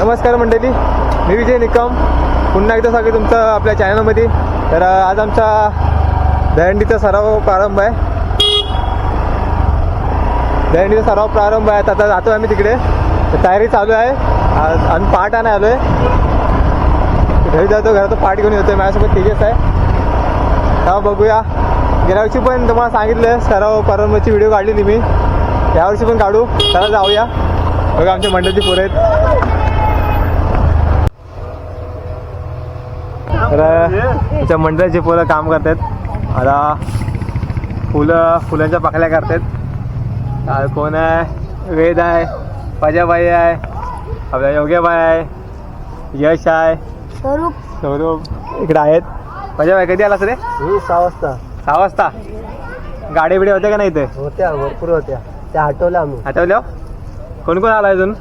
नमस्कार मंडळी मी विजय निकम. पुन्हा एकदा स्वागत तुमचं आपल्या चॅनलमध्ये तर आज आमचा दहंडीचा सराव प्रारंभ आहे. दहंडीचा सराव प्रारंभ आहे. आता जातो आम्ही तिकडे. तयारी चालू आहे. आज आम्ही पाठ आणाय आलो आहे घरी जातो घरात पाठ घेऊन येतो माझ्यासोबत तेजस आहे. तेव्हा बघूया. गेल्या वर्षी पण तुम्हाला सांगितलं सराव प्रारंभाची व्हिडिओ काढलेली मी. यावर्षी पण काढू. चला जाऊया. बघा आमच्या मंडळची पोरं आहेत. तर आमच्या मंडळाची पोरं काम करतात. आता फुलं फुलांच्या पाकल्या करतात. कोण आहे? वेद आहे पजाबाई आहे आपल्या योग्यबाई आहे यश आहे. स्वरूप. स्वरूप. इकडे आहेत. पजाबाई कधी आलास रे? सहा वाजता. सहा वाजता. गाडी बिडी होत्या का नाही इथे? होत्या भरपूर होत्या. त्या आठवल्या आम्ही. आठवल्या कोण कोण आला अजून?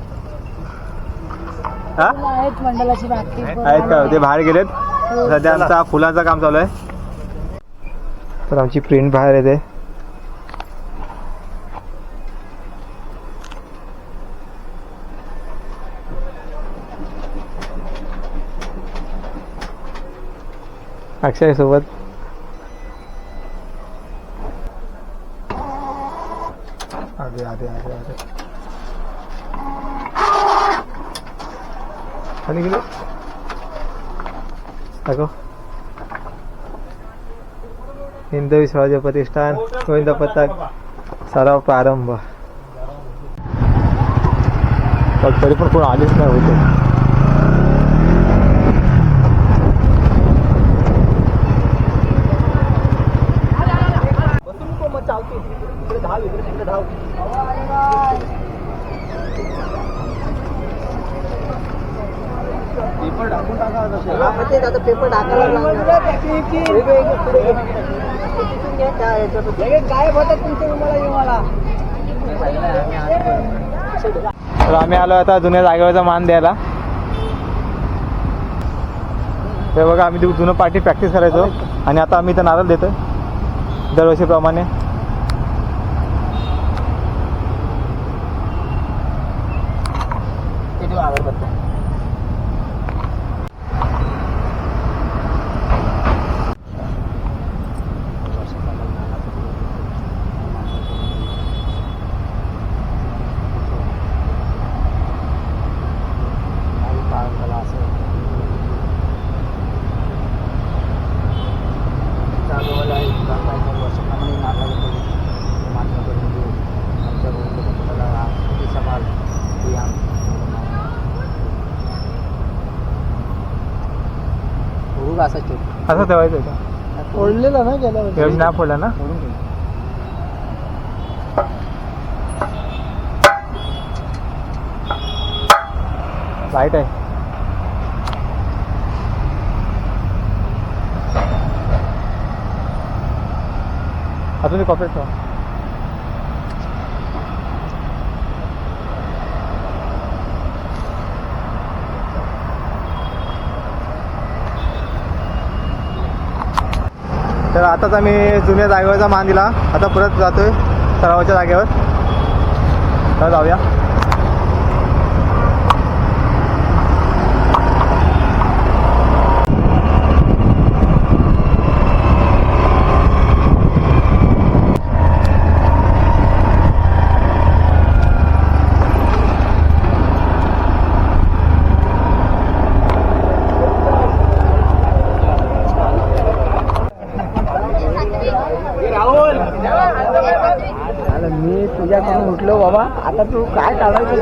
हा? आहेत का? ते बाहेर गेलेत. सध्या आमचा फुलांचं काम चालू आहे. तर आमची प्रिंट बाहेर येते. अक्षय सोबत. आगे आगे आगे आगे. आणि गेलो. दाखव हिंदवी स्वराज्य प्रतिष्ठान गोविंद पथक सराव प्रारंभ पण तरी पण कोण आलीच नाही होते आता पेपर टाकायला गायब होतात तुमच्या मला तर आम्ही आलो आता जुन्या जागेवरचा मान द्यायला. ते बघा आम्ही ती जुनं पाठी प्रॅक्टिस करायचो. आणि आता आम्ही इथं नारळ देतो दरवर्षीप्रमाणे. असं ठेवायचं होतं फोडलेला ना एवढी नाही फोडला ना? लाइट आहे. अजून कॉपरेट ठेवा. तर आताच आम्ही जुन्या जागेवरचा मान दिला. आता परत जातोय सरावाच्या जागेवर. तर जाऊया. बाबा आता तू काय काढायचं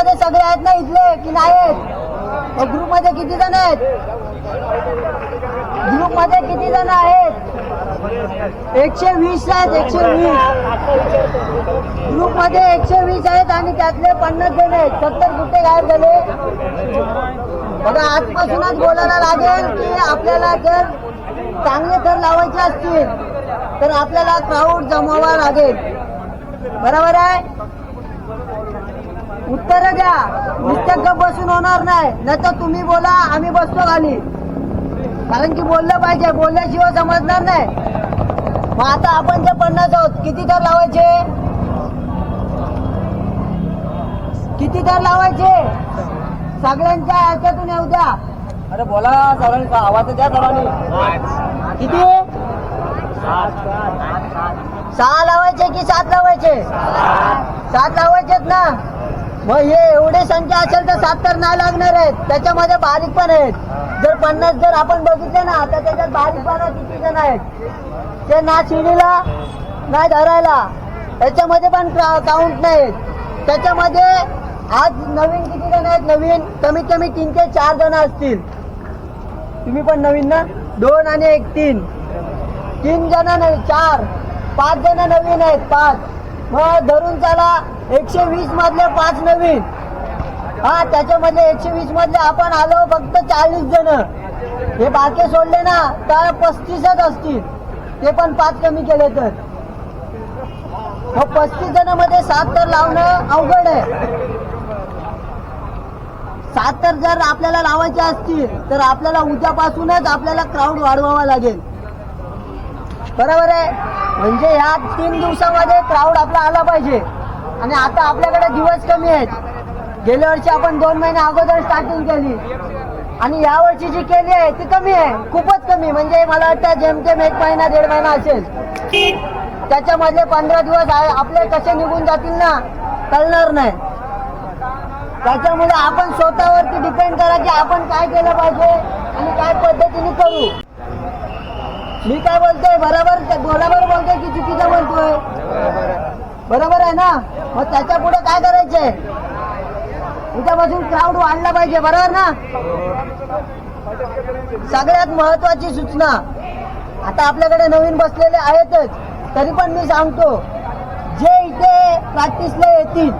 मध्ये सगळे आहेत ना इथले की नाही आहेत? ग्रुपमध्ये किती जण आहेत? ग्रुपमध्ये किती जण आहेत? एकशे वीस आहेत एकशे वीस. ग्रुपमध्ये एकशे वीस आहेत आणि त्यातले पन्नास जण आहेत. सत्तर कुठे गायब झाले? बघा आजपासूनच बोलायला लागेल की आपल्याला जर चांगले थर लावायचे असतील तर आपल्याला क्राऊड जमावा लागेल. बरोबर आहे? उत्तर द्या. नुसतं गप बसून होणार नाही. नाही तर तुम्ही बोला आम्ही बसतो खाली. कारण की बोललं पाहिजे. बोलल्याशिवाय समजणार नाही. मग आता आपण जे पन्नास आहोत किती थर लावायचे? किती थर लावायचे? सगळ्यांच्या ह्याच्यातून येऊ द्या. अरे बोला सगळ्यांचा आवाज द्या सर्वांनी किती? सहा लावायचे की सात लावायचे? सात लावायचेत ना. मग हे एवढे संख्या असेल तर सात तर नाही लागणार आहेत. त्याच्यामध्ये बारीक पण आहेत. जर पन्नास जर आपण बघितले ना तर त्याच्यात बारीक पण किती जण आहेत? ते ना शिडीला ना धरायला. त्याच्यामध्ये पण काउंट नाहीत त्याच्यामध्ये आज नवीन किती जण आहेत? नवीन कमीत कमी तीन ते चार जण असतील. तुम्ही पण नवीन ना? दोन आणि एक तीन. तीन जण नाही चार. पाच जण नवीन आहेत पाच. मग धरून चला. एकशे वीस मधले पाच नवीन. हा त्याच्यामधले एकशे वीस मधले आपण आलो फक्त चाळीस जण. हे बाकी सोडले ना तर पस्तीसच असतील. ते पण पाच कमी केले तर. मग पस्तीस जणांमध्ये सात तर लावणं अवघड आहे. सात तर जर आपल्याला लावायचे असतील तर आपल्याला उद्यापासूनच आपल्याला क्राऊड वाढवावा लागेल. बरोबर आहे? म्हणजे ह्या तीन दिवसामध्ये क्राऊड आपला आला पाहिजे. आणि आता आपल्याकडे दिवस कमी आहेत. गेल्या वर्षी आपण दोन महिने अगोदर स्टार्टिंग केली. आणि या वर्षी जी केली आहे ती कमी आहे. खूपच कमी. म्हणजे मला वाटतं जेमतेम एक महिना दीड महिना असेल. त्याच्यामधले पंधरा दिवस आहे आपले कसे निघून जातील ना कळणार नाही. त्याच्यामुळे आपण स्वतःवरती डिपेंड करा की आपण काय केलं पाहिजे आणि काय पद्धतीने करू. मी काय बोलतोय? बरोबर बरोबर बोलतोय की चुकीचं बोलतोय? बरोबर आहे ना? मग त्याच्या पुढे काय करायचंय? उद्यापासून क्राऊड वाढला पाहिजे बरोबर ना? सगळ्यात महत्वाची सूचना. आता आपल्याकडे नवीन बसलेले आहेतच तरी पण मी सांगतो जे इथे प्रॅक्टिसला येतील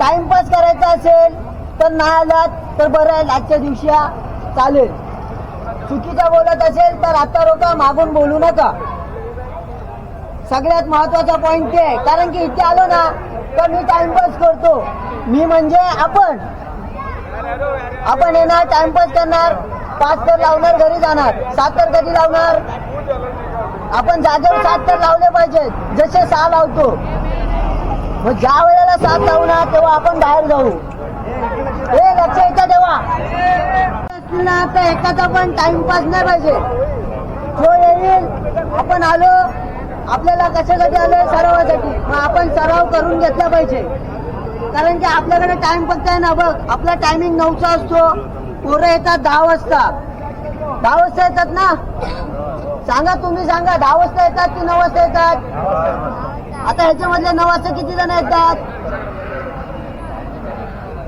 टाइमपास करायचा असेल तर नाही आलात तर बरं आहे आजच्या दिवशी चालेल. चुकीचा बोलत असेल तर आता रोका मागून बोलू नका. सगळ्यात महत्त्वाचा पॉईंट ते आहे. कारण की इथे आलो ना तर मी टाइमपास करतो. मी म्हणजे आपण. आपण येणार टाइमपास करणार पाच तर लावणार घरी जाणार. सात तर कधी लावणार. आपण जागेवर सात तर लावले पाहिजेत जसे सहा लावतो. मग ज्या वेळेला सात लावू ना तेव्हा आपण बाहेर जाऊ. हे लक्ष येतं तेव्हा ना तर एकाचा पण टाइमपास नाही पाहिजे. जो येईल आपण आलो. आपल्याला कशासाठी आलं सरावासाठी? मग आपण सराव करून घेतला पाहिजे. कारण की आपल्याकडे टाइम फक्त आहे ना बघ आपला टायमिंग नऊचा असतो. पोरं येतात दहा वाजता. दहा वाजता येतात ना? सांगा तुम्ही सांगा दहा वाजता येतात की नऊ वाजता येतात? आता ह्याच्यामधले नऊ वाजता किती जण येतात?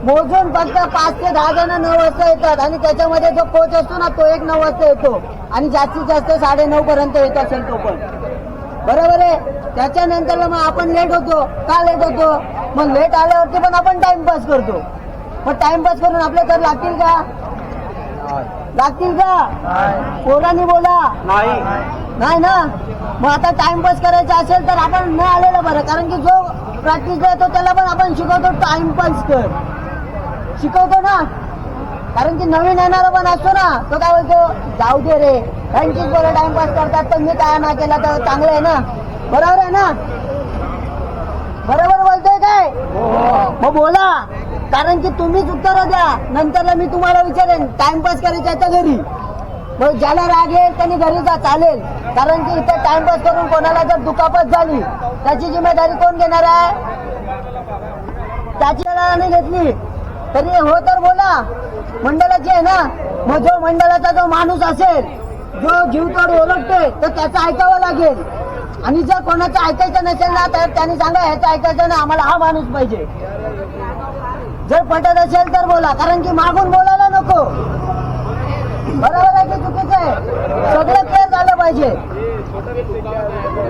मोजून फक्त पाच ते दहा जण नऊ वाजता येतात आणि त्याच्यामध्ये जो कोच असतो ना तो एक नऊ वाजता येतो. आणि जास्तीत जास्त साडे नऊ पर्यंत येत असेल तो पण बरोबर आहे. त्याच्यानंतर मग आपण लेट होतो. का लेट होतो? मग लेट आल्यावरती पण आपण टाइमपास करतो. मग टाइमपास करून आपले तर लागतील का? लागतील का? पोरांनी बोला. नाही. ना? मग आता टाइमपास करायचा असेल तर आपण न आलेलं बरं. कारण की जो प्रॅक्टिस येतो त्याला पण आपण शिकवतो टाइमपास कर. शिकवतो ना? कारण की नवीन येणारा पण असतो ना. तो काय बोलतो? जाऊ दे रे. त्यांचीच बरं टाइमपास करतात तर मी काय ना केला तर चांगलं आहे ना? बरोबर आहे ना? बरोबर बोलतोय काय? मग बोला कारण की तुम्हीच उत्तर द्या नंतर मी तुम्हाला विचारेन टाइमपास करायचा आहे तर घरी? मग ज्याला राग येईल त्यांनी घरी जा चालेल. कारण की इथे टाइमपास करून कोणाला जर दुखापत झाली त्याची जिम्मेदारी कोण घेणार आहे? त्याची नाही घेतली. तरी हो तर बोला. मंडळाची आहे ना? मग जो मंडळाचा जो माणूस असेल जो जीवतोड ओळखतोय तर त्याचं ऐकावं लागेल. आणि जर कोणाचं ऐकायचं नसेल ना तर त्यांनी सांगा ह्याचं ऐकायचं ना आम्हाला हा माणूस पाहिजे. जर पटत असेल तर बोला कारण की मागून बोलायला नको. बरोबर आहे की चुकीचं आहे? सगळं क्लिअर झालं पाहिजे.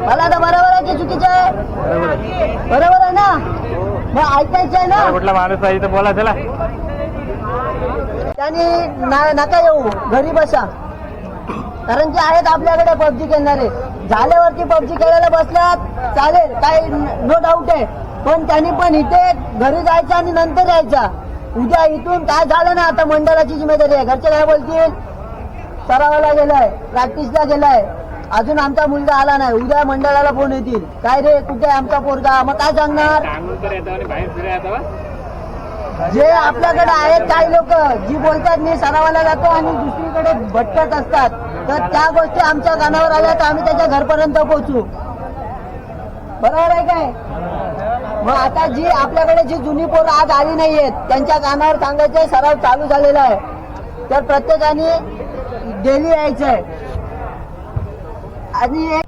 मला आता बरोबर आहे की चुकीचं आहे? बरोबर आहे ना? मग ऐकायचं आहे ना? कुठला माणूस पाहिजे तर बोला चला. त्यांनी नका येऊ. घरी बसा. कारण की आहेत आपल्याकडे पबजी खेळणारे. झाल्यावरती पबजी खेळायला बसल्यात चालेल काही नो डाऊट आहे. पण त्यांनी पण इथे घरी जायचं आणि नंतर यायचा. उद्या इथून काय झालं ना आता मंडळाची जिम्मेदारी आहे. घरचे काय बोलतील? सरावाला गेलाय प्रॅक्टिसला गेलाय. अजून आमचा मुलगा आला नाही. उद्या मंडळाला फोन येतील. काय रे कुठे आमचा पोरगा? मग काय सांगणार? जे आपल्याकडे आहेत काही लोक जी बोलतात मी सरावाला जातो आणि दुसरीकडे भटकत असतात. तर त्या गोष्टी आमच्या कानावर आल्या तर आम्ही त्याच्या घरपर्यंत पोहोचू. बरोबर आहे काय? मग आता जी आपल्याकडे जी जुनी पोरं आज आली नाहीयेत त्यांच्या कानावर सांगायचे सराव चालू झालेला आहे. तर प्रत्येकाने डेली यायचंय. आणि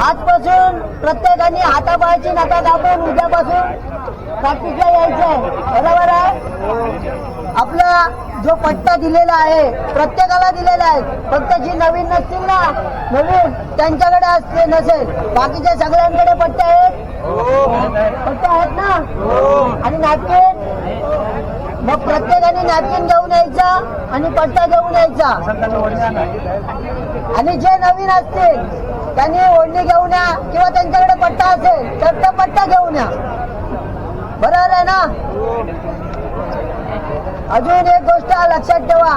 आजपासून प्रत्येकाने हातापायची नका दाखवून उद्यापासून प्रॅक्टिसला यायचंय. बरोबर आहे? आपला जो पट्टा दिलेला आहे प्रत्येकाला दिलेला आहे फक्त जी नवीन नसतील ना नवीन त्यांच्याकडे असते नसेल बाकीच्या सगळ्यांकडे पट्टे आहेत? पट्टे आहेत ना? आणि नॅपकिन मग प्रत्येकाने नॅपकिन घेऊन यायचा आणि पट्टा घेऊन यायचा. आणि जे नवीन असतील त्यांनी ओढणी घेऊन या किंवा त्यांच्याकडे पट्टा असेल तर तो पट्टा घेऊन या. बरोबर आहे ना? अजून एक गोष्ट लक्षात ठेवा.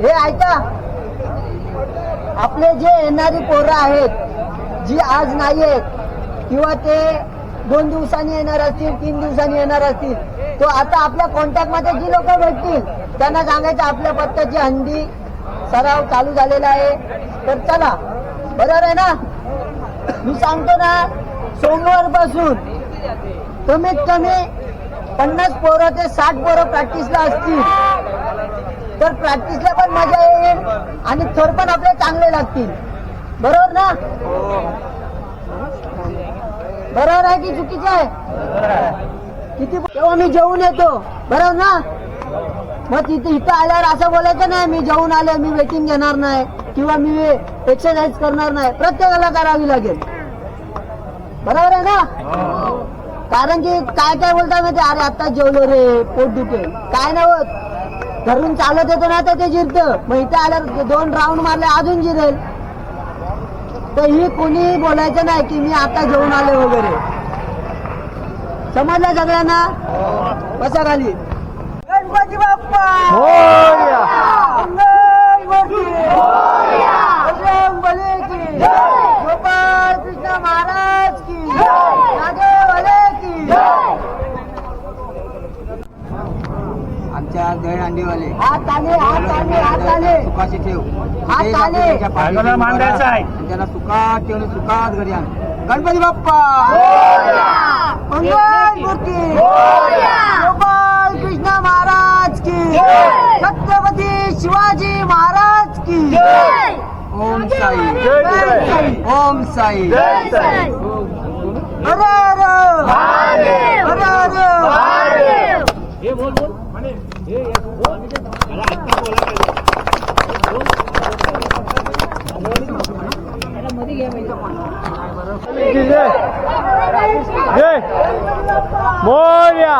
हे ऐका. आपले जे येणारी पोरं आहेत जी आज नाही आहेत किंवा ते दोन दिवसांनी येणार असतील तीन दिवसांनी येणार असतील तो आता आपल्या कॉन्टॅक्टमध्ये जी लोक भेटतील त्यांना सांगायचं आपल्या पत्त्याची हंडी सराव चालू झालेला आहे. तर चला. बरोबर आहे ना? मी सांगतो ना सोमवारपासून कमीत कमी पन्नास पोरं ते साठ पोरं प्रॅक्टिसला असतील. तर प्रॅक्टिसला पण मजा येईल आणि थोर पण आपले चांगले लागतील. बरोबर ना? बरोबर आहे की चुकीचं आहे? किती तेव्हा मी जेवून येतो. बरोबर ना? मग तिथे इथं आल्यावर असं बोलायचं नाही मी जेवून आले मी वेटिंग घेणार नाही किंवा मी एक्सरसाइज करणार नाही. प्रत्येकाला करावी लागेल. बरोबर आहे ना? हो. कारण की काय काय बोलतात माहिती अरे आता जेवलो रे पोट दुखे काय नाही होत घरून चालत येतो ना तर ते जिरतं. मग इथे आल्यावर दोन राऊंड मारले अजून जिरेल. तर ही कोणी बोलायचं नाही की मी आता जेवून आले वगैरे. समजलं सगळ्यांना? बसा खाली गणपती बाप्पा मोरया. मंगलमूर्ती. बजरंग बली की गोपाळ कृष्ण महाराज की नागेवाले की हात आले हात आले हात आले. सुखाशी ठेव. हात आले. मांडायचं आहे. आणि त्यांना सुखात ठेवून सुखात घरी आण. गणपती बाप्पा! मंगलमूर्ती गोपाळ कृष्ण महाराज की! छत्रपती शिवाजी महाराज की! ओम साई. जय जय. ओम साई. हर हर हर हर जय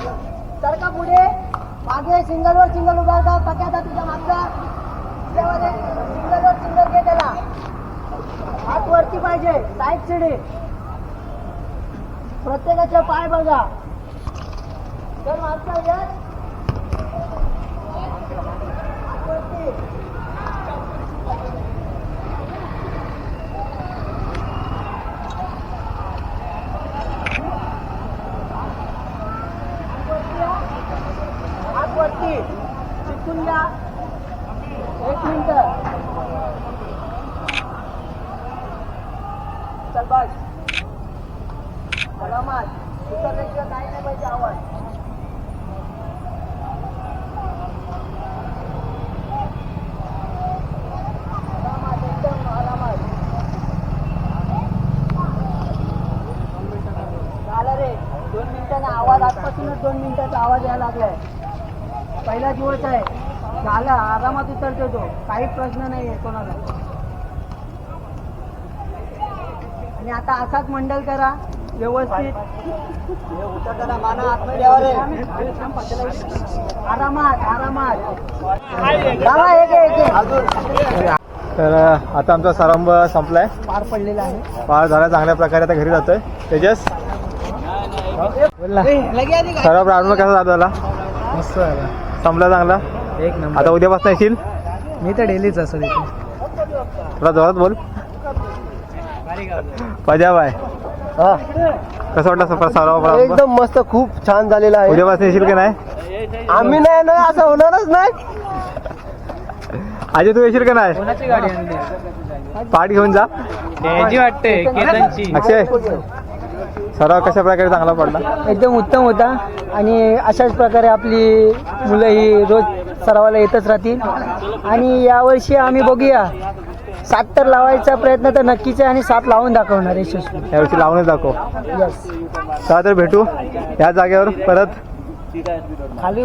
सरका पुढे? मागे सिंगल वर सिंगल उभा राहा पक्याचा तुझ्या मागचा. सिंगल वर सिंगल घे त्याला हात वरती पाहिजे साईड सिडी प्रत्येकाचे पाय बघा. तर मागचा यश हात वरती वरती चिटकून घ्या एक मिनिट चल बस सलामत उतरल्याशिवाय काय नाही पाहिजे आवाज सलामत एकदम सलामत झालं रे दोन मिनिटाचा आवाज आजपासूनच दोन यायला लागलाय. पहिला दिवस आहे. झाला आरामात उतरतो तो. काहीच प्रश्न नाही आहे कोणाला. आणि आता असाच मंडल करा. व्यवस्थित. आरामात आरामात. तर आता आमचा समारंभ संपलाय. पार पडलेला आहे. पार झाला चांगल्या प्रकारे आता घरी जातोय. तेजस? सर्व प्रारंभ कसा चालू झाला मस्त झाला. संपला चांगला? एक नंबर. आता उद्यापासून येशील? मी तर डेलीच असं थोडा जोरात बोल. पंजाब आहे कसं वाटलं सफर सर्व प्रारंभ? एकदम मस्त खूप छान झालेला आहे. उद्यापासून येशील की नाही? आम्ही नाही ना असं होणारच नाही. अजय तू येशील का नाही? पाठ घेऊन जा. वाटते अक्षय. सराव कशा प्रकारे चांगला पडला? एकदम उत्तम होता. आणि अशाच प्रकारे आपली मुलं ही रोज सरावाला येतच राहतील. आणि यावर्षी आम्ही बघूया. सात तर लावायचा प्रयत्न तर नक्कीच आहे आणि सात लावून दाखवणार यशस्वी. यावर्षी लावूनच दाखव. यस चला तर भेटू. या जागेवर परत. खाली